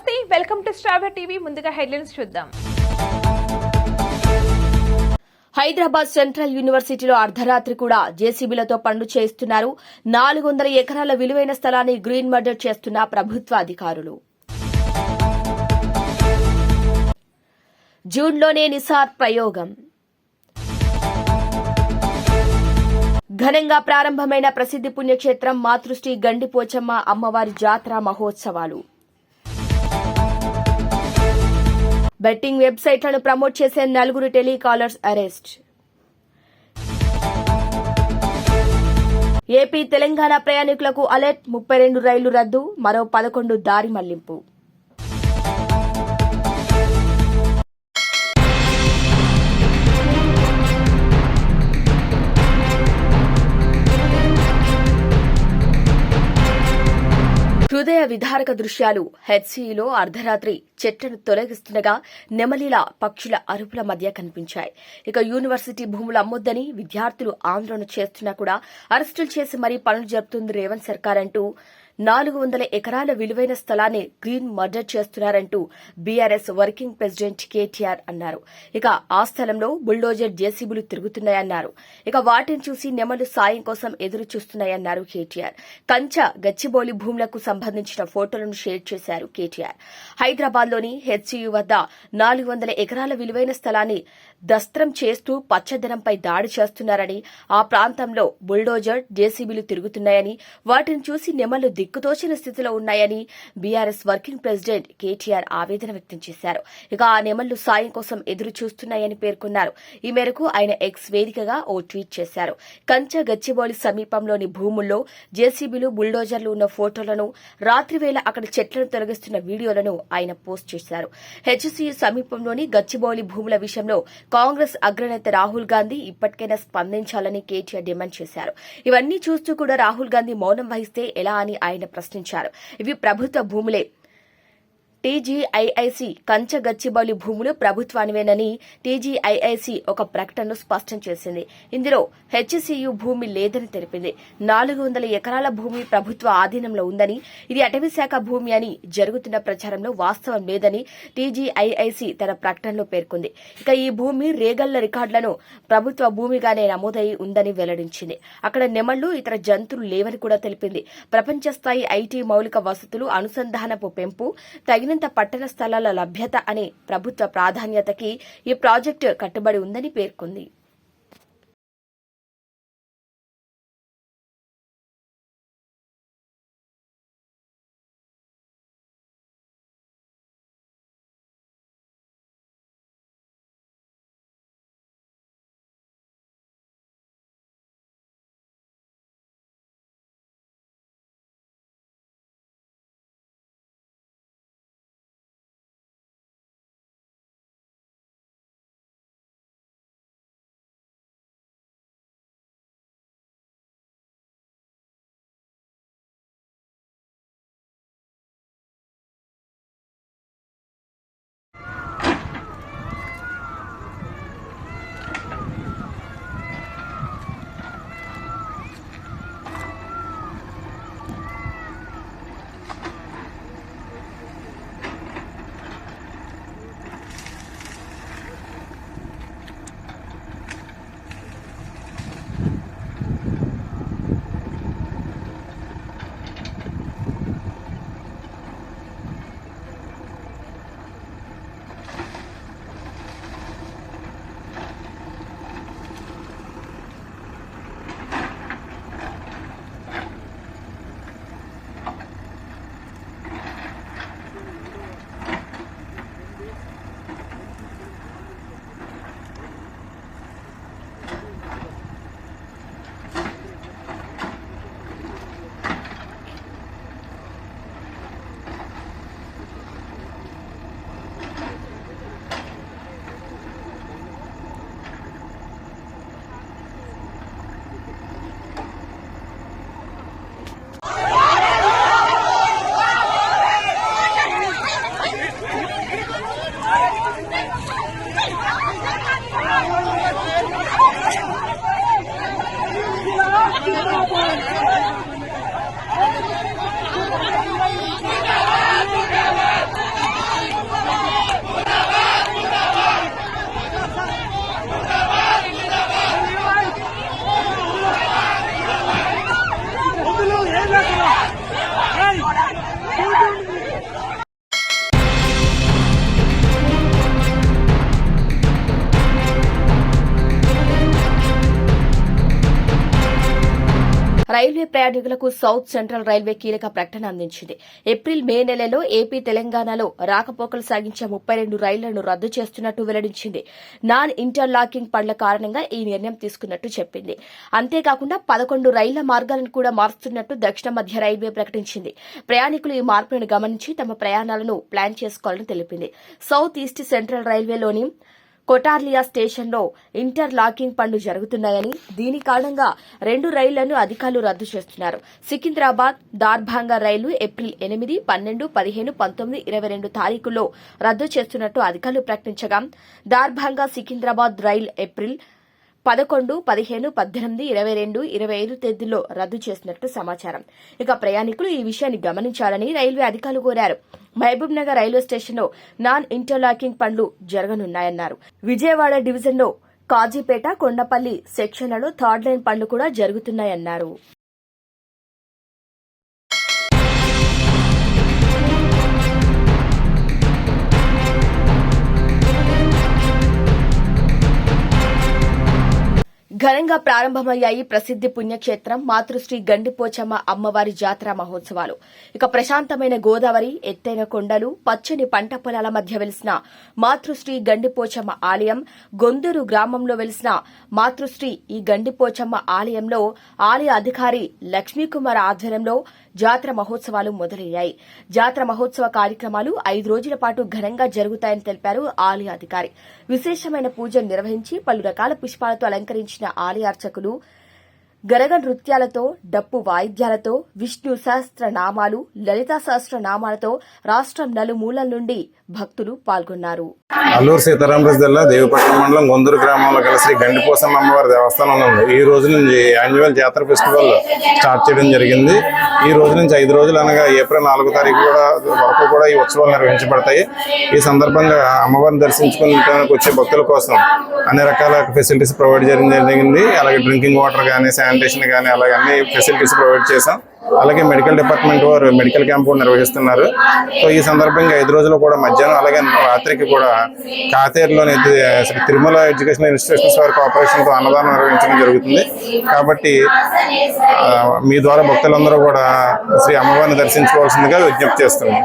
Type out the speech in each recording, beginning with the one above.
నమస్తే welcome to స్ట్రాబర్ TV. ముందుగా హెడ్లైన్స్ చూద్దాం. హైదరాబాద్ సెంట్రల్ యూనివర్సిటీలో అర్ధరాత్రి కూడా జేసీబీలతో పనులు చేస్తున్నారు నాలుగు వందల ఎకరాల విలువైన స్థలాన్ని గ్రీన్ మర్డర్ చేస్తున్న ప్రభుత్వ అధికారులు. జూన్లోనే నిసార్ ప్రయోగం. ఘనంగా ప్రారంభమైన ప్రసిద్ది పుణ్యక్షేత్రం మాతృశ్రీ గండిపోచమ్మ అమ్మవారి జాతర మహోత్సవాలు. బెట్టింగ్ వెబ్సైట్లను ప్రమోట్ చేసే నలుగురు టెలికాలర్స్ అరెస్ట్. ఏపీ తెలంగాణ ప్రయాణికులకు అలర్ట్ ముప్పై రెండు రైళ్ళు రద్దు మరో పదకొండు దారి మళ్ళింపు. హృదయ విధారక దృశ్యాలు. హెచ్సిలో అర్ధరాత్రి చెట్లను తొలగిస్తుండగా నెమలిల పక్షుల అరుపుల మధ్య కనిపించాయి. ఇక యూనివర్సిటీ భూములు అమ్మొద్దని విద్యార్థులు ఆందోళన చేస్తున్నా కూడా అరెస్టులు చేసి మరీ పనులు జరుపుతుంది రేవంత్ సర్కార్ అంటూ నాలుగు వందల ఎకరాల విలువైన స్థలాన్ని గ్రీన్ మర్డర్ చేస్తున్నారంటూ బీఆర్ఎస్ వర్కింగ్ ప్రెసిడెంట్ కేటీఆర్ అన్నారు. ఇక ఆ స్థలంలో బుల్డోజర్ జేసీబీలు తిరుగుతున్నాయన్నారు. ఇక వాటిని చూసి నెమలు సాయం కోసం ఎదురు చూస్తున్నాయన్నారు కేటీఆర్. కంచ గచ్చిబౌలి భూములకు సంబంధించిన ఫోటోలను షేర్ చేశారు కేటీఆర్. హైదరాబాద్లోని హెచ్సియు వద్ద నాలుగు వందల ఎకరాల విలువైన స్థలాన్ని దస్త్రం చేస్తూ పచ్చదనంపై దాడి చేస్తున్నారని ఆ ప్రాంతంలో బుల్డోజర్ జేసీబీలు తిరుగుతున్నాయని వాటిని చూసి నెమలు దిక్కుతోచిన స్థితిలో ఉన్నాయని బీఆర్ఎస్ వర్కింగ్ ప్రెసిడెంట్ కేటీఆర్ ఆవేదన వ్యక్తం చేశారు. ఇక ఆ నెమళ్ళు సాయం కోసం ఎదురు చూస్తున్నాయని పేర్కొన్నారు. ఈ మేరకు ఆయన ఎక్స్ వేదికగా ఓ ట్వీట్ చేశారు. కంచ గచ్చిబౌలి సమీపంలోని భూముల్లో జేసీబీలు బుల్డోజర్లు ఉన్న ఫోటోలను రాత్రివేళ అక్కడ చెట్లను తొలగిస్తున్న వీడియోలను ఆయన పోస్ట్ చేశారు. హెచ్సీయూ సమీపంలోని గచ్చిబౌలి భూముల విషయంలో కాంగ్రెస్ అగ్రనేత రాహుల్ గాంధీ ఇప్పటికైనా స్పందించాలని కేటీఆర్ డిమాండ్ చేశారు. ఇవన్నీ చూస్తూ కూడా రాహుల్ గాంధీ మౌనం వహిస్తే ఎలా అని ఆయన ప్రశ్నించారు. ఇవి ప్రభుత్వ భూములే. టీజీఐఐసి కంచగచ్చిబౌలి భూములు ప్రభుత్వానివేనని టీజీఐఐసి ఒక ప్రకటనలో స్పష్టం చేసింది. ఇందులో హెచ్సియు భూమి లేదని తెలిపింది. నాలుగు వందల ఎకరాల భూమి ప్రభుత్వ ఆధీనంలో ఉందని ఇది అటవీశాఖ భూమి అని జరుగుతున్న ప్రచారంలో వాస్తవం లేదని టీజీఐఐసి తన ప్రకటనలో పేర్కొంది. ఇక ఈ భూమి రేగళ్ళ రికార్డులను ప్రభుత్వ భూమిగానే నమోదై ఉందని వెల్లడించింది. అక్కడ నెమళ్ళు ఇతర జంతువులు లేవని కూడా తెలిపింది. ప్రపంచ స్థాయి ఐటీ మౌలిక వసతులు అనుసంధానపు పెంపు తగిన తగినంత పట్టణ స్థలాల లభ్యత అనే ప్రభుత్వ ప్రాధాన్యతకి ఈ ప్రాజెక్టు కట్టుబడి ఉందని పేర్కొంది. సౌత్ సెంట్రల్ రైల్వే కీలక ప్రకటన అందించింది. ఏప్రిల్ మే నెలలో ఏపీ తెలంగాణలో రాకపోకలు సాగించే ముప్పై రెండు రైళ్ళను రద్దు చేస్తున్నట్టు వెల్లడించింది. నాన్ ఇంటర్లాకింగ్ పనుల కారణంగా ఈ నిర్ణయం తీసుకున్నట్టు చెప్పింది. అంతేకాకుండా పదకొండు రైళ్ళ మార్గాలను కూడా మారుస్తున్నట్టు దక్షిణ మధ్య రైల్వే ప్రకటించింది. ప్రయాణికులు ఈ మార్పులను గమనించి తమ ప్రయాణాలను ప్లాన్ చేసుకోవాలని తెలిపింది. సౌత్ ఈస్ట్ సెంట్రల్ రైల్వేలోని కొటార్లియా స్టేషన్లో ఇంటర్ లాకింగ్ పనులు జరుగుతున్నాయని దీని కారణంగా రెండు రైళ్ళను అధికారులు రద్దు చేస్తున్నారు. సికింద్రాబాద్ దార్భాంగా రైలు ఏప్రిల్ ఎనిమిది పన్నెండు పదిహేను పంతొమ్మిది ఇరవై రెండు తారీఖుల్లో రద్దు చేస్తున్నట్టు అధికారులు ప్రకటించగా దార్భాంగా సికింద్రాబాద్ రైలు ఏప్రిల్ పదకొండు పదిహేను పద్దెనిమిది ఇరవై రెండు ఇరవై ఐదు తేదీల్లో రద్దు చేసినట్లు సమాచారం. ఇక ప్రయాణికులు ఈ విషయాన్ని గమనించాలని రైల్వే అధికారులు కోరారు. మహబూబ్ నగర్ రైల్వే స్టేషన్లో నాన్ ఇంటర్లాకింగ్ పనులు జరగనున్నాయన్నారు. విజయవాడ డివిజన్లో కాజీపేట కొండపల్లి సెక్షన్లలో థర్డ్ లైన్ పనులు కూడా జరుగుతున్నాయన్నారు. ఘనంగా ప్రారంభమయ్యాయి ప్రసిద్ది పుణ్యక్షేత్రం మాతృశ్రీ గండిపోచమ్మ అమ్మవారి జాతర మహోత్సవాలు. ఇక ప్రశాంతమైన గోదావరి ఎత్తైన కొండలు పచ్చని పంట పొలాల మధ్య వెలిసిన మాతృశ్రీ గండిపోచమ్మ ఆలయం గొందూరు గ్రామంలో వెలిసిన మాతృశ్రీ ఈ గండిపోచమ్మ ఆలయంలో ఆలయ అధికారి లక్ష్మీకుమార్ ఆధ్వర్యంలో జాతర మహోత్సవాలు మొదలయ్యాయి. జాతర మహోత్సవ కార్యక్రమాలు ఐదు రోజుల పాటు ఘనంగా జరుగుతాయని తెలిపారు ఆలయ అధికారి. విశేషమైన పూజలు నిర్వహించి పలు రకాల పుష్పాలతో అలంకరించిన ఆలయ అర్చకులు గరగ నృత్యాలతో డప్పు వాయిద్యాలతో విష్ణు సహస్ర నామాలు లలితా సహస్ర నామాలతో రాష్ట్రం నలుమూలల నుండి భక్తులు పాల్గొన్నారు. అల్లూరు సీతారామరాజు జిల్లా దేవిపట్నం మండలం గొందూరు గ్రామంలో గల శ్రీ గండిపోసమ్మ అమ్మవారి దేవస్థానంలో ఉంది. ఈ రోజు నుంచి యాన్యువల్ జాతర ఫెస్టివల్ స్టార్ట్ చేయడం జరిగింది. ఈ రోజు నుంచి ఐదు రోజులు అనగా ఏప్రిల్ నాలుగో తారీఖు కూడా వరకు కూడా ఈ ఉత్సవాలు నిర్వహించబడతాయి. ఈ సందర్భంగా అమ్మవారిని దర్శించుకోవడానికి వచ్చే భక్తుల కోసం అన్ని రకాల ఫెసిలిటీస్ ప్రొవైడ్ చేయడం జరిగింది. అలాగే డ్రింకింగ్ వాటర్ కానీ శానిటేషన్ కానీ అలాగే అన్ని ఫెసిలిటీస్ ప్రొవైడ్ చేసాం అలాగే మెడికల్ డిపార్ట్మెంట్ వారు మెడికల్ క్యాంప్ కూడా నిర్వహిస్తున్నారు. సో ఈ సందర్భంగా ఐదు రోజులు కూడా మధ్యాహ్నం అలాగే రాత్రికి కూడా కాతేరులోని తిరుమల ఎడ్యుకేషన్ ఇన్స్టిట్యూషన్స్ వారి కోఆపరేషన్తో అన్నదానం నిర్వహించడం జరుగుతుంది. కాబట్టి మీ ద్వారా భక్తులందరూ కూడా శ్రీ అమ్మవారిని దర్శించుకోవాల్సిందిగా విజ్ఞప్తి చేస్తున్నాం.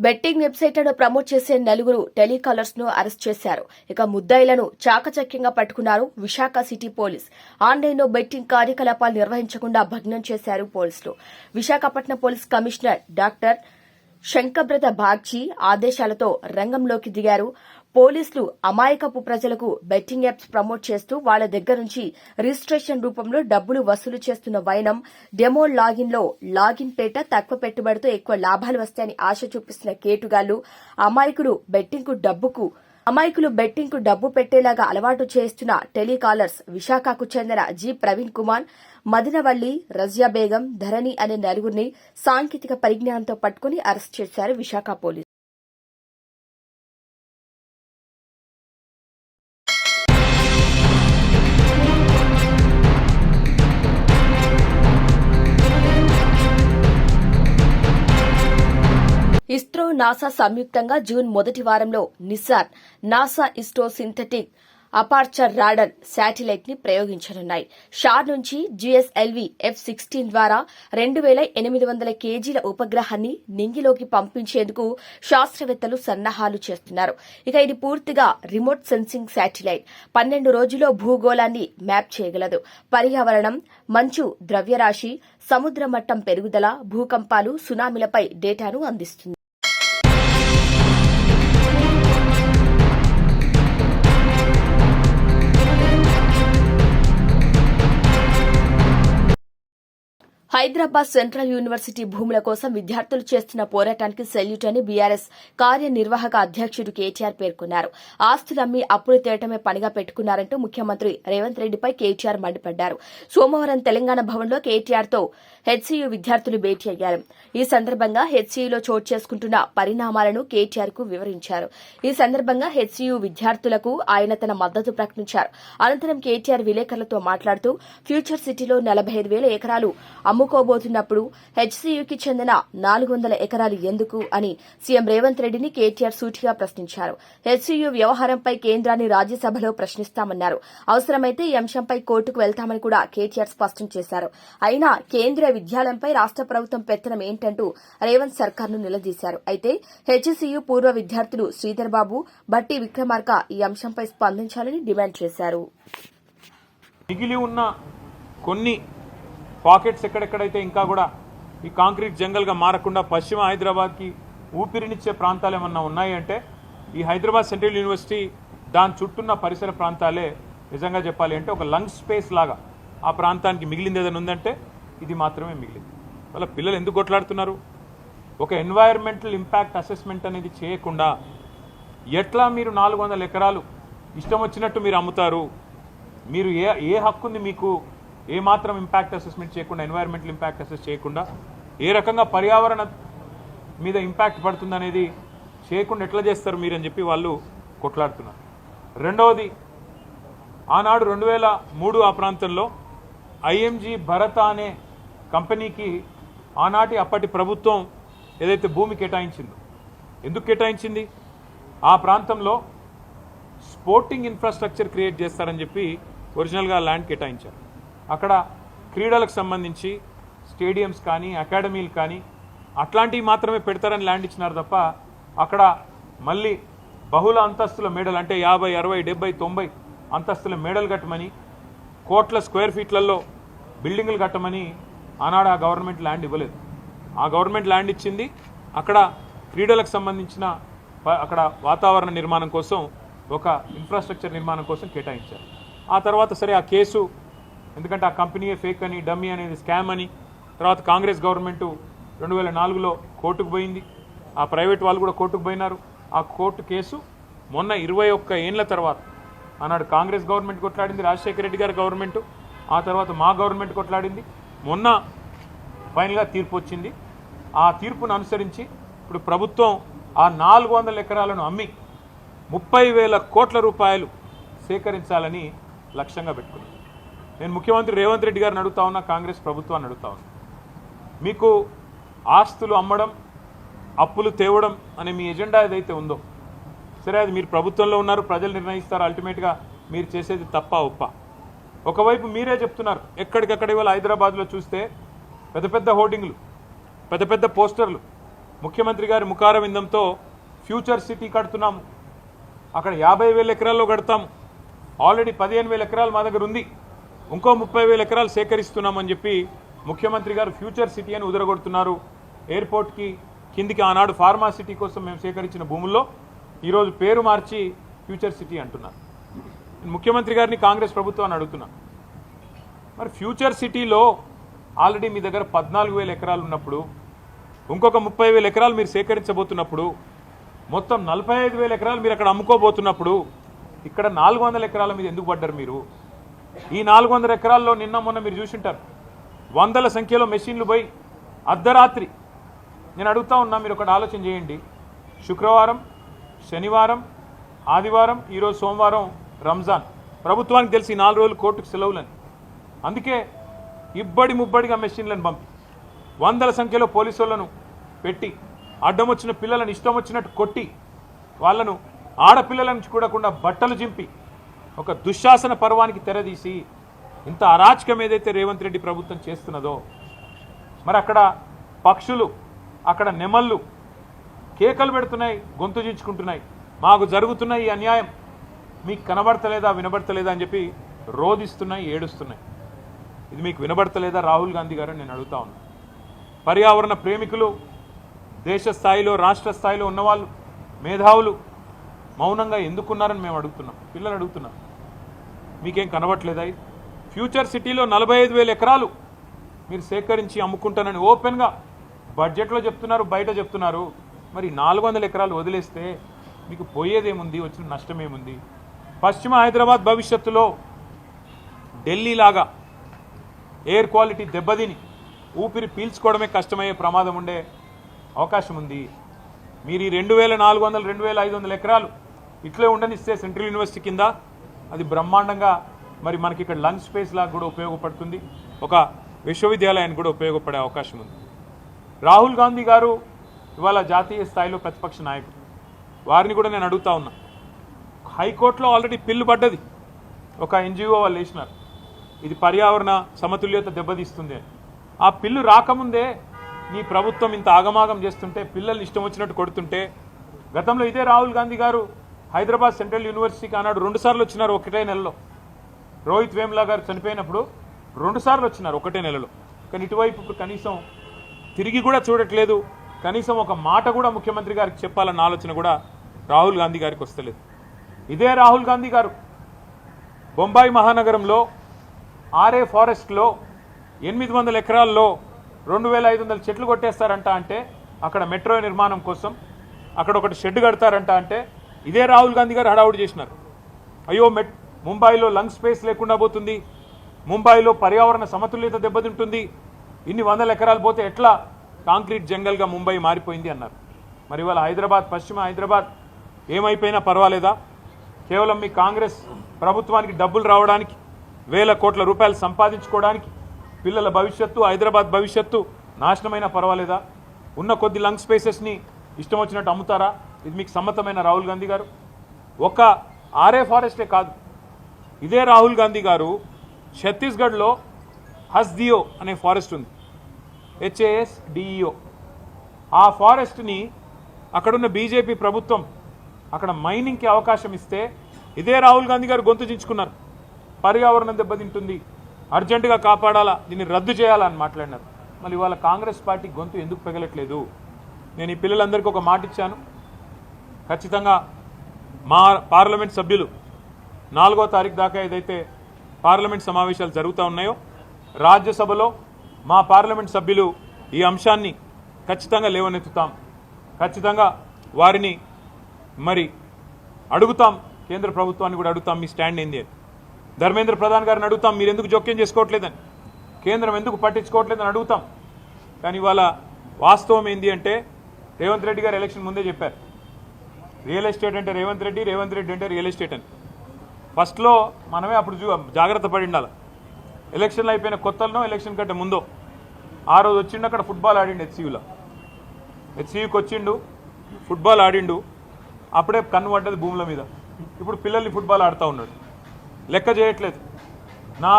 బెట్టింగ్ వెబ్సైట్లను ప్రమోట్ చేసే నలుగురు టెలికాలర్స్ను అరెస్ట్ చేశారు. ఇక ముద్దాయిలను చాకచక్యంగా పట్టుకున్నారు విశాఖ సిటీ పోలీస్. ఆన్లైన్లో బెట్టింగ్ కార్యకలాపాలు నిర్వహించకుండా భగ్నం చేశారు పోలీసులు. Visakhapatnam police commissioner doctor Shankhabrata Bagchi ఆదేశాలతో రంగంలోకి దిగారు. పోలీసులు అమాయకపు ప్రజలకు బెట్టింగ్ యాప్స్ ప్రమోట్ చేస్తూ వాళ్ళ దగ్గర నుంచి రిజిస్ట్రేషన్ రూపంలో డబ్బులు వసూలు చేస్తున్న వైనం డెమో లాగిన్లో లాగిన్ పేట తక్కువ పెట్టుబడితో ఎక్కువ లాభాలు వస్తాయని ఆశ చూపిస్తున్న కేటుగాళ్ళు అమాయకులు బెట్టింగ్కు డబ్బుకు అమాయకులు బెట్టింగ్కు డబ్బు పెట్టేలాగా అలవాటు చేస్తున్న టెలికాలర్స్ విశాఖకు చెందిన జి ప్రవీణ్ కుమార్ మదినవల్లి రజియా బేగం ధరణి అనే నలుగురిని సాంకేతిక పరిజ్ఞానంతో పట్టుకుని అరెస్ట్ చేశారు విశాఖ పోలీసులు. ఇస్రో నాసా సంయుక్తంగా జూన్ మొదటి వారంలో NISAR NASA ISRO synthetic aperture radar శాటిలైట్ని ప్రయోగించనున్నాయి. షార్ నుంచి జీఎస్ఎల్వి ఎఫ్ సిక్స్టీన్ ద్వారా రెండు వేల ఎనిమిది వందల కేజీల ఉపగ్రహాన్ని నింగిలోకి పంపించేందుకు శాస్త్రవేత్తలు సన్నాహాలు చేస్తున్నారు. ఇక ఇది పూర్తిగా రిమోట్ సెన్సింగ్ శాటిలైట్. పన్నెండు రోజుల్లో భూగోళాన్ని మ్యాప్ చేయగలదు. పర్యావరణం మంచు ద్రవ్యరాశి సముద్ర మట్టం పెరుగుదల భూకంపాలు సునామీలపై డేటాను అందిస్తుంది. హైదరాబాద్ సెంట్రల్ యూనివర్సిటీ భూముల కోసం విద్యార్థులు చేస్తున్న పోరాటానికి సెల్యూట్ అని బీఆర్ఎస్ కార్యనిర్వాహక అధ్యక్షుడు కేటీఆర్ పేర్కొన్నారు. ఆస్తులమ్మి అప్పులు తేటమే పనిగా పెట్టుకున్నారంటూ ముఖ్యమంత్రి రేవంత్ రెడ్డిపై కేటీఆర్ మండిపడ్డారు. సోమవారం తెలంగాణ భవన్లో కేటీఆర్తో హెచ్సీయూ విద్యార్థులు భేటీ అయ్యారు. ఈ సందర్భంగా హెచ్సీయూలో చోటు చేసుకుంటున్న పరిణామాలను కేటీఆర్కు వివరించారు. ఈ సందర్భంగా హెచ్సీయూ విద్యార్థులకు ఆయన తన మద్దతు ప్రకటించారు. అనంతరం కేటీఆర్ విలేకరులతో మాట్లాడుతూ ఫ్యూచర్ సిటీలో నలభై ఐదు వేల ఎకరాలు అమ్ముకోబోతున్నప్పుడు హెచ్సీయూకి చెందిన నాలుగు వందల ఎకరాలు ఎందుకు అని సీఎం రేవంత్ రెడ్డిని కేటీఆర్ సూటిగా ప్రశ్నించారు. హెచ్సీయూ వ్యవహారంపై కేంద్రాన్ని రాజ్యసభలో ప్రశ్నిస్తామన్నారు. అవసరమైతే ఈ అంశంపై కోర్టుకు వెళ్తామని కూడా కేటీఆర్ స్పష్టం చేశారు. అయినా కేంద్ర విద్యాలయంపై రాష్ట ప్రభుత్వం పెత్తనం ఏంటంటూ రేవంత్ సర్కార్ను నిలదీశారు. అయితే హెచ్సీయూ పూర్వ విద్యార్థులు శ్రీధర్ బాబు బట్టి విక్రమార్క ఈ అంశంపై స్పందించాలని డిమాండ్ చేశారు. మిగిలి ఉన్న కొన్ని పాకెట్స్ ఎక్కడెక్కడైతే ఇంకా కూడా ఈ కాంక్రీట్ జంగల్గా మారకుండా పశ్చిమ హైదరాబాద్కి ఊపిరినిచ్చే ప్రాంతాలు ఏమన్నా ఉన్నాయంటే ఈ హైదరాబాద్ సెంట్రల్ యూనివర్సిటీ దాని చుట్టూన్న పరిసర ప్రాంతాలే నిజంగా చెప్పాలి అంటే ఒక లంగ్ స్పేస్ లాగా ఆ ప్రాంతానికి మిగిలింది ఏదైనా ఉందంటే ఇది మాత్రమే మిగిలింది. వాళ్ళ పిల్లలు ఎందుకు కొట్లాడుతున్నారు? ఒక ఎన్వైర్మెంటల్ ఇంపాక్ట్ అసెస్మెంట్ అనేది చేయకుండా ఎట్లా మీరు నాలుగు వందల ఎకరాలు ఇష్టం వచ్చినట్టు మీరు అమ్ముతారు? మీరు ఏ ఏ హక్కు ఉంది మీకు ఏ మాత్రం ఇంపాక్ట్ అసెస్మెంట్ చేయకుండా ఎన్వైరన్మెంటల్ ఇంపాక్ట్ అసెస్ చేయకుండా ఏ రకంగా పర్యావరణ మీద ఇంపాక్ట్ పడుతుంది అనేది చేయకుండా ఎట్లా చేస్తారు మీరు అని చెప్పి వాళ్ళు కొట్లాడుతున్నారు. రెండవది ఆనాడు రెండు వేల మూడు ఆ ప్రాంతంలో ఐఎంజీ భరత అనే కంపెనీకి ఆనాటి అప్పటి ప్రభుత్వం ఏదైతే భూమి కేటాయించిందో. ఎందుకు కేటాయించింది? ఆ ప్రాంతంలో స్పోర్టింగ్ ఇన్ఫ్రాస్ట్రక్చర్ క్రియేట్ చేస్తారని చెప్పి ఒరిజినల్గా ల్యాండ్ కేటాయించారు. అక్కడ క్రీడలకు సంబంధించి స్టేడియంస్ కానీ అకాడమీలు కానీ అట్లాంటివి మాత్రమే పెడతారని ల్యాండ్ ఇచ్చినారు తప్ప అక్కడ మళ్ళీ బహుళ అంతస్తుల మేడలు అంటే యాభై అరవై డెబ్బై తొంభై అంతస్తుల మేడలు కట్టమని కోట్ల స్క్వేర్ ఫీట్లలో బిల్డింగులు కట్టమని ఆనాడు ఆ గవర్నమెంట్ ల్యాండ్ ఇవ్వలేదు. ఆ గవర్నమెంట్ ల్యాండ్ ఇచ్చింది అక్కడ క్రీడలకు సంబంధించిన ప- అక్కడ వాతావరణ నిర్మాణం కోసం ఒక ఇన్ఫ్రాస్ట్రక్చర్ నిర్మాణం కోసం కేటాయించారు. ఆ తర్వాత సరే ఆ కేసు ఎందుకంటే ఆ కంపెనీయే ఫేక్ అని డమ్మీ అనేది స్కామ్ అని. తర్వాత కాంగ్రెస్ గవర్నమెంట్ రెండు వేల నాలుగులో కోర్టుకు పోయింది. ఆ ప్రైవేట్ వాళ్ళు కూడా కోర్టుకు పోయినారు. ఆ కోర్టు కేసు మొన్న ఇరవై ఒక్క ఏండ్ల తర్వాత ఆనాడు కాంగ్రెస్ గవర్నమెంట్ కొట్లాడింది రాజశేఖర రెడ్డి గారి గవర్నమెంట్. ఆ తర్వాత మా గవర్నమెంట్ కొట్లాడింది. మొన్న ఫైనల్గా తీర్పు వచ్చింది. ఆ తీర్పును అనుసరించి ఇప్పుడు ప్రభుత్వం ఆ నాలుగు వందల ఎకరాలను అమ్మి ముప్పై వేల కోట్ల రూపాయలు సేకరించాలని లక్ష్యంగా పెట్టుకుంది. నేను ముఖ్యమంత్రి రేవంత్ రెడ్డి గారిని అడుగుతా ఉన్నా కాంగ్రెస్ ప్రభుత్వాన్ని అడుగుతా ఉన్నా. మీకు ఆస్తులు అమ్మడం అప్పులు తేవడం అనే మీ ఎజెండా ఏదైతే ఉందో సరే అది మీరు ప్రభుత్వంలో ఉన్నారు ప్రజలు నిర్ణయిస్తారు అల్టిమేట్గా మీరు చేసేది తప్ప ఉప్ప ఒకవైపు మీరే చెప్తున్నారు ఎక్కడికక్కడ ఇవాళ హైదరాబాద్లో చూస్తే పెద్ద పెద్ద హోర్డింగ్లు పెద్ద పెద్ద పోస్టర్లు ముఖ్యమంత్రి గారి ముఖారవిందంతో ఫ్యూచర్ సిటీ కడుతున్నాము అక్కడ యాభై వేల ఎకరాల్లో కడతాము ఆల్రెడీ పదిహేను వేల ఎకరాలు మా దగ్గర ఉంది. ఇంకో ముప్పై వేల ఎకరాలు సేకరిస్తున్నామని చెప్పి ముఖ్యమంత్రి గారు ఫ్యూచర్ సిటీ అని ఉదరగొడుతున్నారు. ఎయిర్పోర్ట్కి కిందికి ఆనాడు ఫార్మా సిటీ కోసం మేము సేకరించిన భూముల్లో ఈరోజు పేరు మార్చి ఫ్యూచర్ సిటీ అంటున్నారు. ముఖ్యమంత్రి గారిని కాంగ్రెస్ ప్రభుత్వాన్ని అడుగుతున్నా. మరి ఫ్యూచర్ సిటీలో ఆల్రెడీ మీ దగ్గర పద్నాలుగు వేల ఎకరాలు ఉన్నప్పుడు ఇంకొక ముప్పై వేల ఎకరాలు మీరు సేకరించబోతున్నప్పుడు మొత్తం నలభై ఐదు వేల ఎకరాలు మీరు అక్కడ అమ్ముకోబోతున్నప్పుడు ఇక్కడ నాలుగు వందల ఎకరాల మీద ఎందుకు పడ్డారు మీరు? ఈ నాలుగు వందల ఎకరాల్లో నిన్న మొన్న మీరు చూసింటారు. వందల సంఖ్యలో మెషిన్లు పోయి అర్ధరాత్రి. నేను అడుగుతా ఉన్నా మీరు ఒకటి ఆలోచన చేయండి. శుక్రవారం శనివారం ఆదివారం ఈరోజు సోమవారం రంజాన్. ప్రభుత్వానికి తెలిసి ఈ నాలుగు రోజులు కోర్టుకు సెలవులని. అందుకే ఇబ్బడి ముబ్బడిగా మెషిన్లను పంపి వందల సంఖ్యలో పోలీసులను పెట్టి అడ్డం వచ్చిన పిల్లలను ఇష్టం వచ్చినట్టు కొట్టి వాళ్ళను ఆడపిల్లల నుంచి కూడా బట్టలు చింపి ఒక దుశ్శాసన పర్వానికి తెరదీసి ఇంత అరాచకం ఏదైతే రేవంత్ రెడ్డి ప్రభుత్వం చేస్తున్నదో మరి అక్కడ పక్షులు అక్కడ నెమళ్ళు కేకలు పెడుతున్నాయి గొంతు చించుకుంటున్నాయి. మాకు జరుగుతున్న ఈ అన్యాయం మీకు కనబడతలేదా వినబడతలేదా అని చెప్పి రోధిస్తున్నాయి ఏడుస్తున్నాయి. ఇది మీకు వినబడతలేదా? రాహుల్ గాంధీ గారు నేను అడుగుతా ఉన్నా. పర్యావరణ ప్రేమికులు దేశ స్థాయిలో రాష్ట్ర స్థాయిలో ఉన్నవాళ్ళు మేధావులు మౌనంగా ఎందుకున్నారని మేము అడుగుతున్నాం. పిల్లలు అడుగుతున్నాం మీకేం కనబట్లేదా ఫ్యూచర్ సిటీలో నలభై ఐదు వేల ఎకరాలు మీరు సేకరించి అమ్ముకుంటానని ఓపెన్గా బడ్జెట్లో చెప్తున్నారు బయట చెప్తున్నారు. మరి నాలుగు వందల ఎకరాలు వదిలేస్తే మీకు పోయేదేముంది? వచ్చిన నష్టం ఏముంది పశ్చిమ హైదరాబాద్ భవిష్యత్తులో ఢిల్లీ లాగా ఎయిర్ క్వాలిటీ దెబ్బతిని ఊపిరి పీల్చుకోవడమే కష్టమయ్యే ప్రమాదం ఉండే అవకాశం ఉంది. మీరు ఈ రెండు వేల నాలుగు వందల రెండు వేల ఐదు వందల ఎకరాలు ఇట్లే ఉండనిస్తే సెంట్రల్ యూనివర్సిటీ కింద అది బ్రహ్మాండంగా మరి మనకి ఇక్కడ లంగ్ స్పేస్ లాగా కూడా ఉపయోగపడుతుంది. ఒక విశ్వవిద్యాలయానికి కూడా ఉపయోగపడే అవకాశం ఉంది. రాహుల్ గాంధీ గారు ఇవాళ జాతీయ స్థాయిలో ప్రతిపక్ష నాయకుడు. వారిని కూడా నేను అడుగుతా ఉన్నా. హైకోర్టులో ఆల్రెడీ పిల్లు పడ్డది. ఒక ఎన్జిఓ వాళ్ళు వేసినారు. ఇది పర్యావరణ సమతుల్యత దెబ్బతీస్తుంది అని. ఆ పిల్లు రాకముందే నీ ప్రభుత్వం ఇంత ఆగమాగం చేస్తుంటే పిల్లల్ని ఇష్టం వచ్చినట్టు కొడుతుంటే గతంలో ఇదే రాహుల్ గాంధీ గారు హైదరాబాద్ సెంట్రల్ యూనివర్సిటీకి ఆనాడు రెండుసార్లు వచ్చినారు ఒకటే నెలలో. రోహిత్ వేమ్లా గారు చనిపోయినప్పుడు రెండుసార్లు వచ్చినారు ఒకటే నెలలో. కానీ ఇటువైపు ఇప్పుడు కనీసం తిరిగి కూడా చూడట్లేదు. కనీసం ఒక మాట కూడా ముఖ్యమంత్రి గారికి చెప్పాలన్న ఆలోచన కూడా రాహుల్ గాంధీ గారికి వస్తలేదు. ఇదే రాహుల్ గాంధీ గారు. బొంబాయి మహానగరంలో ఆర్ఏ ఫారెస్ట్లో ఎనిమిది వందల ఎకరాల్లో రెండు వేల ఐదు వందల చెట్లు కొట్టేస్తారంట అంటే అక్కడ మెట్రో నిర్మాణం కోసం అక్కడ ఒకటి షెడ్ కడతారంట అంటే ఇదే రాహుల్ గాంధీ గారు హడావుడి చేసినారు. అయ్యో మెట్ ముంబైలో లంగ్ స్పేస్ లేకుండా పోతుంది. ముంబైలో పర్యావరణ సమతుల్యత దెబ్బతింటుంది. ఇన్ని వందల ఎకరాలు పోతే ఎట్లా కాంక్రీట్ జంగల్గా ముంబై మారిపోయింది అన్నారు. మరి ఇవాళ హైదరాబాద్ పశ్చిమ హైదరాబాద్ ఏమైపోయినా పర్వాలేదా? కేవలం మీ కాంగ్రెస్ ప్రభుత్వానికి డబ్బులు రావడానికి వేల కోట్ల రూపాయలు సంపాదించుకోవడానికి పిల్లల భవిష్యత్తు హైదరాబాద్ భవిష్యత్తు నాశనమైనా పర్వాలేదా? ఉన్న కొద్ది లంగ్ స్పేసెస్ని ఇష్టం వచ్చినట్టు అమ్ముతారా? ఇది మీకు సమ్మతమైన రాహుల్ గాంధీ గారు. ఒక ఆర్ఏ ఫారెస్టే కాదు. ఇదే రాహుల్ గాంధీ గారు ఛత్తీస్గఢ్లో హస్దియో అనే ఫారెస్ట్ ఉంది. హెచ్ఏఎస్ డిఈఓ ఆ ఫారెస్ట్ని అక్కడున్న బీజేపీ ప్రభుత్వం అక్కడ మైనింగ్కి అవకాశం ఇస్తే ఇదే రాహుల్ గాంధీ గారు గొంతు చించుకున్నారు. పర్యావరణం దెబ్బతింటుంది. అర్జెంటుగా కాపాడాలా? దీన్ని రద్దు చేయాలా అని మాట్లాడినారు. మళ్ళీ ఇవాళ కాంగ్రెస్ పార్టీ గొంతు ఎందుకు పెగలట్లేదు? నేను ఈ పిల్లలందరికీ ఒక మాట ఇచ్చాను. ఖచ్చితంగా మా పార్లమెంట్ సభ్యులు నాలుగో తారీఖు దాకా ఏదైతే పార్లమెంట్ సమావేశాలు జరుగుతూ ఉన్నాయో రాజ్యసభలో మా పార్లమెంట్ సభ్యులు ఈ అంశాన్ని ఖచ్చితంగా లేవనెత్తుతాం. ఖచ్చితంగా వారిని మరి అడుగుతాం. కేంద్ర ప్రభుత్వాన్ని కూడా అడుగుతాం. మీ స్టాండ్ ఏంది అని. ధర్మేంద్ర ప్రధాన్ గారిని అడుగుతాం. మీరు ఎందుకు జోక్యం చేసుకోవట్లేదని. కేంద్రం ఎందుకు పట్టించుకోవట్లేదని అడుగుతాం. కానీ ఇవాళ వాస్తవం ఏంది అంటే రేవంత్ రెడ్డి గారు ఎలక్షన్ ముందే చెప్పారు. రియల్ ఎస్టేట్ అంటే రేవంత్ రెడ్డి రేవంత్ రెడ్డి అంటే రియల్ ఎస్టేట్ అని. ఫస్ట్లో మనమే అప్పుడు చూ జాగ్రత్త పడి ఉండాలి. ఎలక్షన్లు అయిపోయిన కొత్తలో ఎలక్షన్ కంటే ముందో. ఆ రోజు వచ్చిండు అక్కడ ఫుట్బాల్ ఆడిండు హెచ్సియూలో హెచ్సియూకి వచ్చిండు ఫుట్బాల్ ఆడిండు. అప్పుడే కన్ను పడ్డది భూముల మీద. ఇప్పుడు పిల్లల్ని ఫుట్బాల్ ఆడుతూ ఉన్నాడు. లెక్క చేయట్లేదు. నా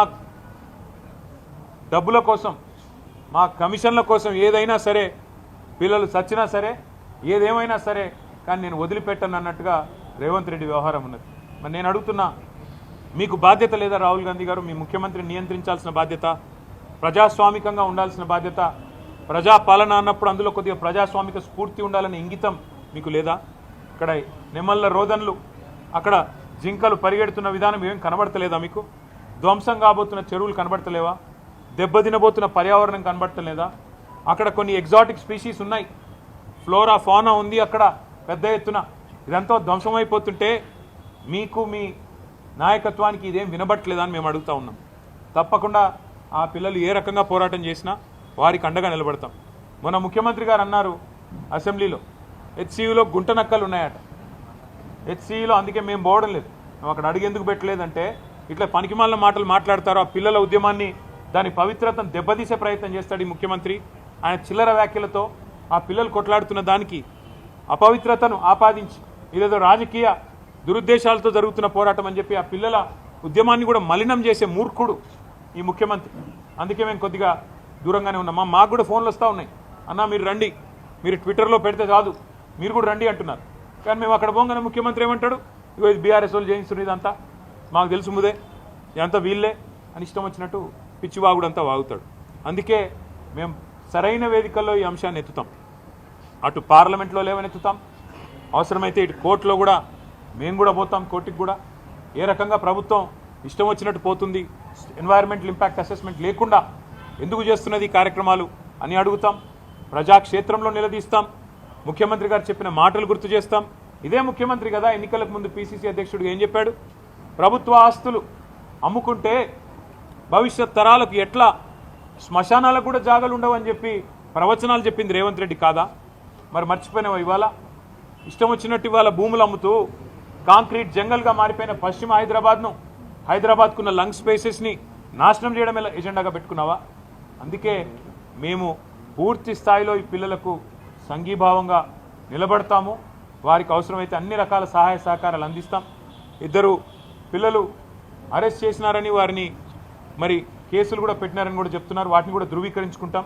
డబ్బుల కోసం మా కమిషన్ల కోసం ఏదైనా సరే పిల్లలు చచ్చినా సరే ఏదేమైనా సరే కానీ నేను వదిలిపెట్టను అన్నట్టుగా రేవంత్ రెడ్డి వ్యవహారం ఉన్నది. మరి నేను అడుగుతున్నా మీకు బాధ్యత లేదా రాహుల్ గాంధీ గారు? మీ ముఖ్యమంత్రిని నియంత్రించాల్సిన బాధ్యత ప్రజాస్వామికంగా ఉండాల్సిన బాధ్యత ప్రజాపాలన అన్నప్పుడు అందులో కొద్దిగా ప్రజాస్వామిక స్ఫూర్తి ఉండాలనే ఇంగితం మీకు లేదా? ఇక్కడ నిమ్మల్ల రోదన్లు అక్కడ జింకలు పరిగెడుతున్న విధానం ఏం కనబడతలేదా మీకు? ధ్వంసం కాబోతున్న చెరువులు కనబడతలేవా? దెబ్బతినబోతున్న పర్యావరణం కనబడతలేదా? అక్కడ కొన్ని ఎగ్జాటిక్ స్పీషీస్ ఉన్నాయి. ఫ్లోరా ఫానా ఉంది అక్కడ. పెద్ద ఎత్తున ఇదంతా ధ్వంసమైపోతుంటే మీకు మీ నాయకత్వానికి ఇదేం వినబట్టలేదని అని మేము అడుగుతా ఉన్నాం. తప్పకుండా ఆ పిల్లలు ఏ రకంగా పోరాటం చేసినా వారికి అండగా నిలబడతాం. మొన్న ముఖ్యమంత్రి గారు అన్నారు అసెంబ్లీలో హెచ్సియులో గుంట నక్కలు ఉన్నాయట. హెచ్సియులో అందుకే మేము పోవడం లేదు. మేము అక్కడ అడిగేందుకు పెట్టలేదంటే ఇట్లా పనికిమాలిన మాటలు మాట్లాడతారు ఆ పిల్లల ఉద్యమాన్ని దాని పవిత్రతను దెబ్బతీసే ప్రయత్నం చేస్తాడు ఈ ముఖ్యమంత్రి. ఆయన చిల్లర వ్యాఖ్యలతో ఆ పిల్లలు కొట్లాడుతున్న దానికి అపవిత్రతను ఆపాదించి ఇదేదో రాజకీయ దురుద్దేశాలతో జరుగుతున్న పోరాటం అని చెప్పి ఆ పిల్లల ఉద్యమాన్ని కూడా మలినం చేసే మూర్ఖుడు ఈ ముఖ్యమంత్రి. అందుకే మేము కొద్దిగా దూరంగానే ఉన్నాం. మాకు కూడా ఫోన్లు వస్తూ ఉన్నాయి. అన్న మీరు రండి. మీరు ట్విట్టర్లో పెడితే కాదు మీరు కూడా రండి అంటున్నారు. కానీ మేము అక్కడ పోగానే ముఖ్యమంత్రి ఏమంటాడు? ఇగో ఇది బీఆర్ఎస్ వాళ్ళు చేయిస్తున్నారు ఇదంతా. మాకు తెలుసు ముదే. ఇదంతా వీళ్ళే అని ఇష్టం వచ్చినట్టు పిచ్చివాగుడంతా వాగుతాడు. అందుకే మేము సరైన వేదికల్లో ఈ అంశాన్ని ఎత్తుతాం. అటు పార్లమెంట్లో లేవనెత్తుతాం. అవసరమైతే ఇటు కోర్టులో కూడా మేము కూడా పోతాం కోర్టుకి కూడా. ఏ రకంగా ప్రభుత్వం ఇష్టం వచ్చినట్టు పోతుంది ఎన్వైరన్మెంటల్ ఇంపాక్ట్ అసెస్మెంట్ లేకుండా ఎందుకు చేస్తున్నది కార్యక్రమాలు అని అడుగుతాం. ప్రజాక్షేత్రంలో నిలదీస్తాం. ముఖ్యమంత్రి గారు చెప్పిన మాటలు గుర్తు చేస్తాం. ఇదే ముఖ్యమంత్రి కదా ఎన్నికలకు ముందు పీసీసీ అధ్యక్షుడు ఏం చెప్పాడు? ప్రభుత్వ ఆస్తులు అమ్ముకుంటే భవిష్యత్ తరాలకు ఎట్లా? శ్మశానాలకు కూడా జాగాలు ఉండవని చెప్పి ప్రవచనాలు చెప్పింది రేవంత్ రెడ్డి కాదా? మరి మర్చిపోయినావా ఇవాళ? ఇష్టం వచ్చినట్టు ఇవాళ భూములు అమ్ముతూ కాంక్రీట్ జంగల్గా మారిపోయిన పశ్చిమ హైదరాబాద్ను హైదరాబాద్కున్న లంగ్ స్పేసెస్ని నాశనం చేయడం ఎలా ఎజెండాగా పెట్టుకున్నావా? అందుకే మేము పూర్తి స్థాయిలో ఈ పిల్లలకు సంఘీభావంగా నిలబడతాము. వారికి అవసరమైతే అన్ని రకాల సహాయ సహకారాలు అందిస్తాం. ఇద్దరు పిల్లలు అరెస్ట్ చేసినారని వారిని మరి కేసులు కూడా పెట్టినారని కూడా చెప్తున్నారు. వాటిని కూడా ధృవీకరించుకుంటాం.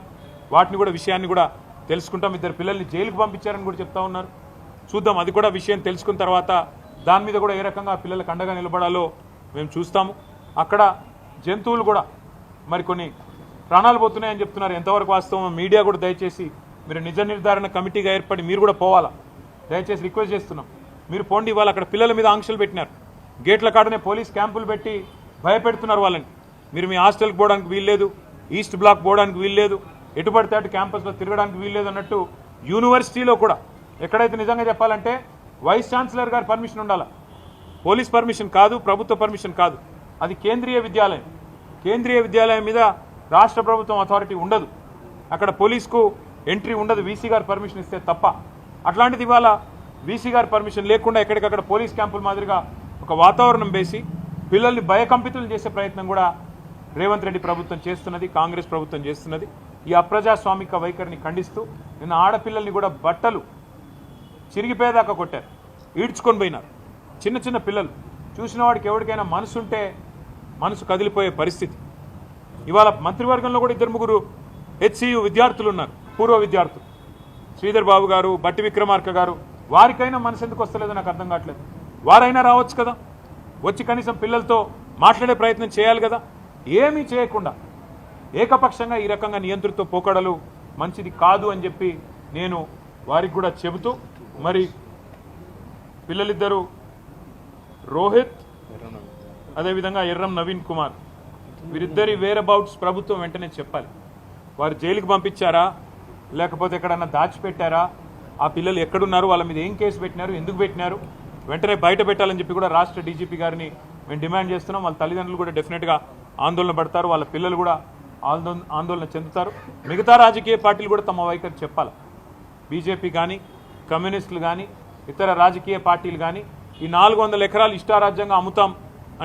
వాటిని కూడా విషయాన్ని కూడా తెలుసుకుంటాం. ఇద్దరు పిల్లల్ని జైలుకు పంపించారని కూడా చెప్తా ఉన్నారు. చూద్దాం అది కూడా విషయం తెలుసుకున్న తర్వాత దాని మీద కూడా ఏ రకంగా పిల్లలకు అండగా నిలబడాలో మేము చూస్తాము. అక్కడ జంతువులు కూడా మరి కొన్ని ప్రాణాలు పోతున్నాయని చెప్తున్నారు. ఎంతవరకు వాస్తవం మీడియా కూడా దయచేసి మీరు నిజ నిర్ధారణ కమిటీగా ఏర్పడి మీరు కూడా పోవాలా? దయచేసి రిక్వెస్ట్ చేస్తున్నాం. మీరు పోండి వాళ్ళు అక్కడ పిల్లల మీద ఆంక్షలు పెట్టినారు. గేట్ల కాడనే పోలీస్ క్యాంపులు పెట్టి భయపెడుతున్నారు వాళ్ళని. మీరు మీ హాస్టల్కి పోవడానికి వీల్లేదు ఈస్ట్ బ్లాక్ పోవడానికి వీల్లేదు. ఎటు పడితే అటు క్యాంపస్లో తిరగడానికి వీల్లేదు అన్నట్టు యూనివర్సిటీలో కూడా ఎక్కడైతే నిజంగా చెప్పాలంటే వైస్ ఛాన్సలర్ గారి పర్మిషన్ ఉండాలా? పోలీస్ పర్మిషన్ కాదు ప్రభుత్వ పర్మిషన్ కాదు. అది కేంద్రీయ విద్యాలయం. కేంద్రీయ విద్యాలయం మీద రాష్ట్ర ప్రభుత్వం అథారిటీ ఉండదు. అక్కడ పోలీస్కు ఎంట్రీ ఉండదు వీసీ గారు పర్మిషన్ ఇస్తే తప్ప. అట్లాంటిది ఇవాళ వీసీ గారు పర్మిషన్ లేకుండా ఎక్కడికక్కడ పోలీస్ క్యాంపుల మాదిరిగా ఒక వాతావరణం వేసి పిల్లల్ని భయకంపితులు చేసే ప్రయత్నం కూడా రేవంత్ రెడ్డి ప్రభుత్వం చేస్తున్నది కాంగ్రెస్ ప్రభుత్వం చేస్తున్నది. ఈ అప్రజాస్వామిక వైఖరిని ఖండిస్తూ నిన్న ఆడపిల్లల్ని కూడా బట్టలు చిరిగిపోయేదాకా కొట్టారు. ఈడ్చుకొని పోయినారు. చిన్న చిన్న పిల్లలు. చూసిన వాడికి ఎవరికైనా మనసుంటే మనసు కదిలిపోయే పరిస్థితి. ఇవాళ మంత్రివర్గంలో కూడా ఇద్దరు ముగ్గురు హెచ్సియు విద్యార్థులు ఉన్నారు. పూర్వ విద్యార్థులు. శ్రీధర్ బాబు గారు బట్టి విక్రమార్క గారు. వారికైనా మనసు ఎందుకు వస్తలేదో నాకు అర్థం కావట్లేదు. వారైనా రావచ్చు కదా? వచ్చి కనీసం పిల్లలతో మాట్లాడే ప్రయత్నం చేయాలి కదా? ఏమీ చేయకుండా ఏకపక్షంగా ఈ రకంగా నియంత్రిత పోకడలు మంచిది కాదు అని చెప్పి నేను వారికి కూడా చెబుతూ మరి పిల్లలిద్దరూ రోహిత్ అదేవిధంగా ఎర్రం నవీన్ కుమార్ వీరిద్దరి వేరబౌట్స్ ప్రభుత్వం వెంటనే చెప్పాలి. వారు జైలుకి పంపించారా? లేకపోతే ఎక్కడన్నా దాచిపెట్టారా? ఆ పిల్లలు ఎక్కడున్నారు? వాళ్ళ మీద ఏం కేసు పెట్టినారు? ఎందుకు పెట్టినారు? వెంటనే బయట పెట్టాలని చెప్పి కూడా రాష్ట్ర డీజీపీ గారిని మేము డిమాండ్ చేస్తున్నాం. వాళ్ళ తల్లిదండ్రులు కూడా డెఫినెట్గా ఆందోళన పడతారు. వాళ్ళ పిల్లలు కూడా ఆందోళన ఆందోళన చెందుతారు. మిగతా రాజకీయ పార్టీలు కూడా తమ వైఖరి చెప్పాలి. బీజేపీ కానీ కమ్యూనిస్టులు కానీ ఇతర రాజకీయ పార్టీలు కానీ ఈ నాలుగు వందల ఎకరాలు ఇష్టారాజ్యంగా అమ్ముతాం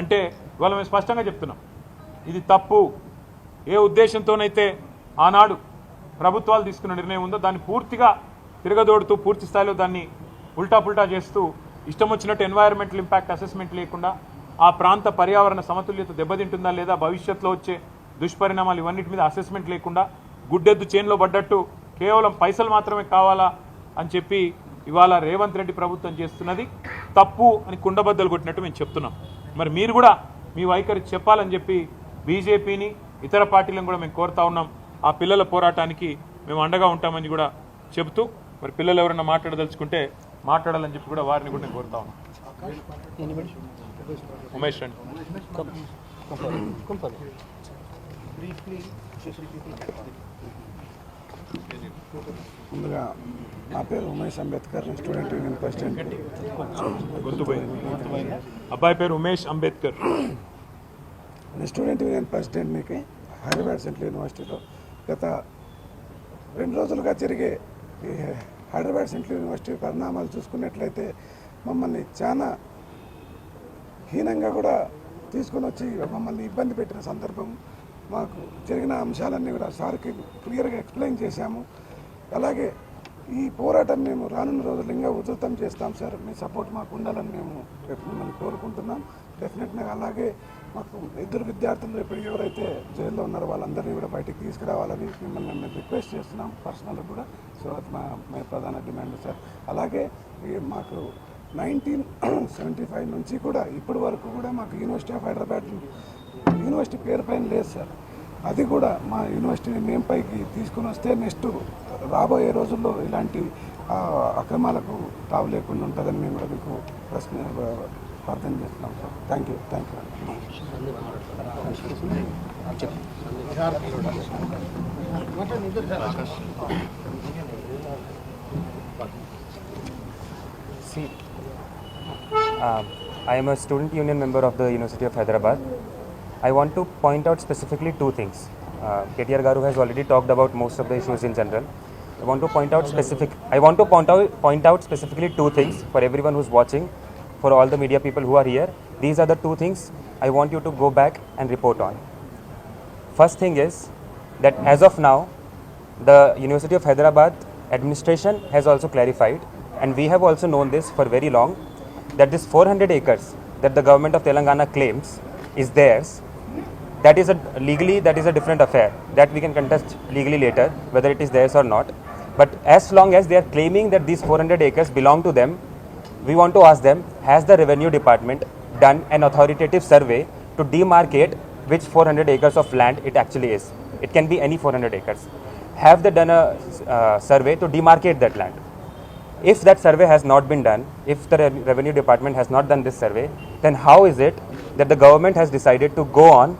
అంటే ఇవాళ మేము స్పష్టంగా చెప్తున్నాం. ఇది తప్పు. ఏ ఉద్దేశంతోనైతే ఆనాడు ప్రభుత్వాలు తీసుకున్న నిర్ణయం ఉందో దాన్ని పూర్తిగా తిరగదోడుతూ పూర్తి స్థాయిలో దాన్ని ఉల్టా పుల్టా చేస్తూ ఇష్టం వచ్చినట్టు ఎన్వైరన్మెంటల్ ఇంపాక్ట్ అసెస్మెంట్ లేకుండా ఆ ప్రాంత పర్యావరణ సమతుల్యత దెబ్బతింటుందా లేదా భవిష్యత్తులో వచ్చే దుష్పరిణామాలు ఇవన్నిటి మీద అసెస్మెంట్ లేకుండా గుడ్డెద్దు చేన్లో పడ్డట్టు కేవలం పైసలు మాత్రమే కావాలా అని చెప్పి ఇవాళ రేవంత్ రెడ్డి ప్రభుత్వం చేస్తున్నది తప్పు అని కుండబద్దలు కొట్టినట్టు మేము చెప్తున్నాం. మరి మీరు కూడా మీ వైఖరి చెప్పాలని చెప్పి బీజేపీని ఇతర పార్టీలను కూడా మేము కోరుతా ఉన్నాం. ఆ పిల్లల పోరాటానికి మేము అండగా ఉంటామని కూడా చెబుతూ మరి పిల్లలు ఎవరైనా మాట్లాడదలుచుకుంటే మాట్లాడాలని చెప్పి కూడా వారిని కూడా నేను కోరుతా ఉన్నాం. ఉమేష్ రండి. ముందుగా నా పేరు Umesh Ambedkar student union president గుర్తుపోయింది. అబ్బాయి పేరు ఉమేష్ అంబేద్కర్. నేను స్టూడెంట్ యూనియన్ ప్రెసిడెంట్నికి హైదరాబాద్ సెంట్రల్ యూనివర్సిటీలో గత రెండు రోజులుగా జరిగే ఈ హైదరాబాద్ సెంట్రల్ యూనివర్సిటీ పరిణామాలు చూసుకున్నట్లయితే మమ్మల్ని చాలా హీనంగా కూడా తీసుకొని వచ్చి మమ్మల్ని ఇబ్బంది పెట్టిన సందర్భం మాకు జరిగిన అంశాలన్నీ కూడా సార్కి క్లియర్గా ఎక్స్ప్లెయిన్ చేశాము. అలాగే ఈ పోరాటం మేము రానున్న రోజులు ఇంకా ఉధృతం చేస్తాం సార్. మీ సపోర్ట్ మాకు ఉండాలని మేము రేపు మిమ్మల్ని కోరుకుంటున్నాం. డెఫినెట్గా అలాగే మాకు ఇద్దరు విద్యార్థులు రేపు ఎవరైతే జైల్లో ఉన్నారో వాళ్ళందరినీ కూడా బయటికి తీసుకురావాలని మిమ్మల్ని మేము రిక్వెస్ట్ చేస్తున్నాం పర్సనల్ కూడా. సో అది మా మేము ప్రధాన డిమాండ్ సార్. అలాగే ఈ మాకు నైన్టీన్ సెవెంటీ ఫైవ్ నుంచి కూడా ఇప్పటి వరకు కూడా మాకు యూనివర్సిటీ ఆఫ్ హైదరాబాద్ యూనివర్సిటీ పేరు పైన లేదు సార్. అది కూడా మా యూనివర్సిటీని మేము పైకి తీసుకుని వస్తే నెక్స్ట్ రాబోయే రోజుల్లో ఇలాంటి అక్రమాలకు తావు లేకుండా ఉంటుందని మేము కూడా మీకు ప్రశ్న ప్రార్థన చేస్తున్నాం sir. Thank you thank you. See, um, I am a student union member of the University of Hyderabad. I want to point out specifically two things. Uh, KTR Garu has already talked about most of the issues in general. I want to point out specific. I want to point out point out specifically two things for everyone who's watching, for all the media people who are here. These are the two things I want you to go back and report on. First thing is, that as of now, the University of Hyderabad administration has also clarified, and we have also known this for very long, that this 400 acres that the government of Telangana claims is theirs. That is a legally that is a different affair. That we can contest legally later whether it is theirs or not. But as long as they are claiming that these 400 acres belong to them, we want to ask them has the revenue department done an authoritative survey to demarcate which 400 acres of land it actually is? It can be any 400 acres. Have they done a uh, survey to demarcate that land? If that survey has not been done if the Re- revenue department has not done this survey then how is it that the government has decided to go on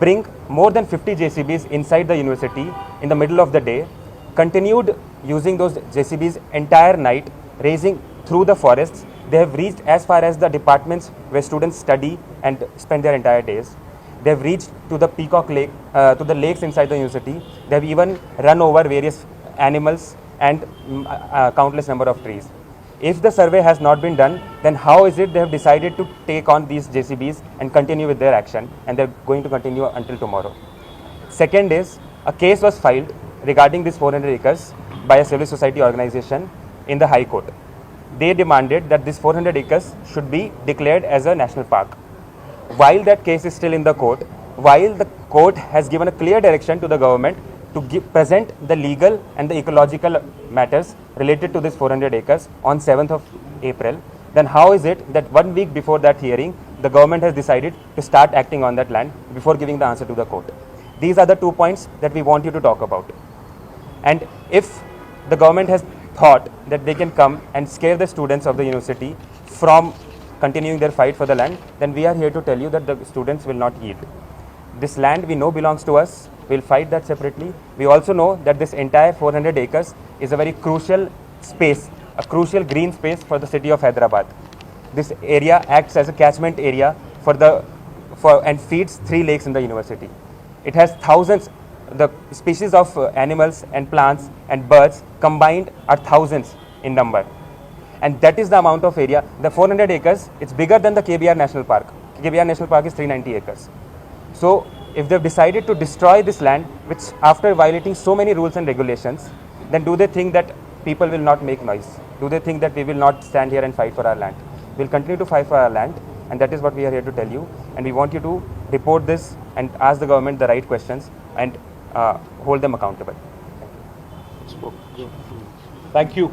bring more than 50 jcbs inside the university in the middle of the day continued using those jcbs entire night raising through the forests. They have reached as far as the departments where students study and spend their entire days. They have reached to the peacock lake uh, to the lakes inside the university. They have even run over various animals and mm, uh, countless number of trees if the survey has not been done then how is it they have decided to take on these jcbs and continue with their action and they're going to continue until tomorrow Second is a case was filed regarding these 400 acres by a civil society organization in the High Court. They demanded that this 400 acres should be declared as a national park. While that case is still in the court, while the court has given a clear direction to the government to give, present the legal and the ecological matters related to this 400 acres on 7th of April, then how is it that one week before that hearing, the government has decided to start acting on that land before giving the answer to the court? These are the two points that we want you to talk about. And if the government has thought that they can come and scare the students of the university from continuing their fight for the land, then we are here to tell you that the students will not yield. This land we know belongs to us. We'll fight that separately. We also know that this entire 400 acres is a very crucial space, a crucial green space for the city of Hyderabad. This area acts as a catchment area for the for and feeds three lakes in the university. It has thousands, the species of uh, animals and plants and birds combined are thousands in number. And that is the amount of area. The 400 acres, it's bigger than the KBR National Park. KBR National Park is 390 acres. So, if they've decided to destroy this land, which after violating so many rules and regulations, then do they think that people will not make noise? Do they think that we will not stand here and fight for our land? We'll continue to fight for our land, and that is what we are here to tell you. And we want you to report this and ask the government the right questions and uh, hold them accountable. Thank you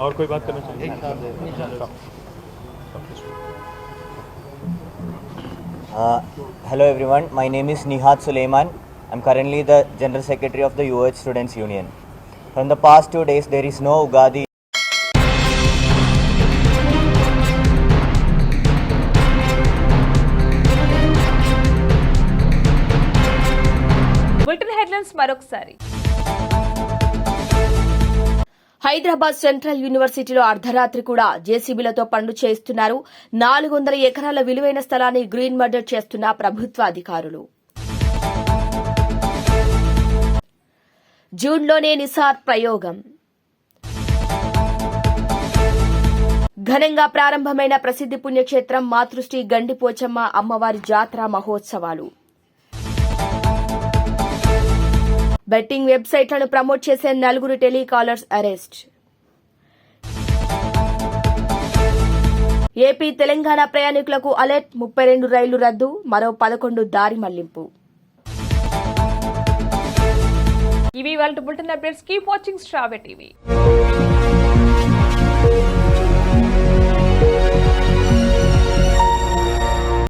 और कोई बात करना चाहिए Uh, Hello everyone, my name is Nihat Suleiman. I'm currently the General Secretary of the UH Students Union. From the past two days, there is no Ugadi bulletin headlines మరొకసారి Hyderabad central యూనివర్సిటీలో అర్ధరాత్రి కూడా జేసీబీలతో పనులు చేయిస్తున్నారు. నాలుగు వందల ఎకరాల విలువైన స్థలాన్ని గ్రీన్ మర్డర్ చేస్తున్న ప్రభుత్వ అధికారులు. జూన్లోనే నిసార్ ప్రయోగం. ఘనంగా ప్రారంభమైన ప్రసిద్ది పుణ్యక్షేత్రం మాతృశ్రీ గండిపోచమ్మ అమ్మవారి జాతర మహోత్సవాలు. బెట్టింగ్ వెబ్సైట్లను ప్రమోట్ చేసే నలుగురు టెలికాలర్స్ అరెస్ట్. ఏపీ తెలంగాణ ప్రయాణికులకు అలర్ట్ ముప్పై రెండు రైళ్ళు రద్దు మరో పదకొండు దారి మళ్ళింపు. ఇవి వాళ్ళ బులెటిన్ అప్డేట్స్. కీప్ వాచింగ్ స్ట్రావె టీవీ.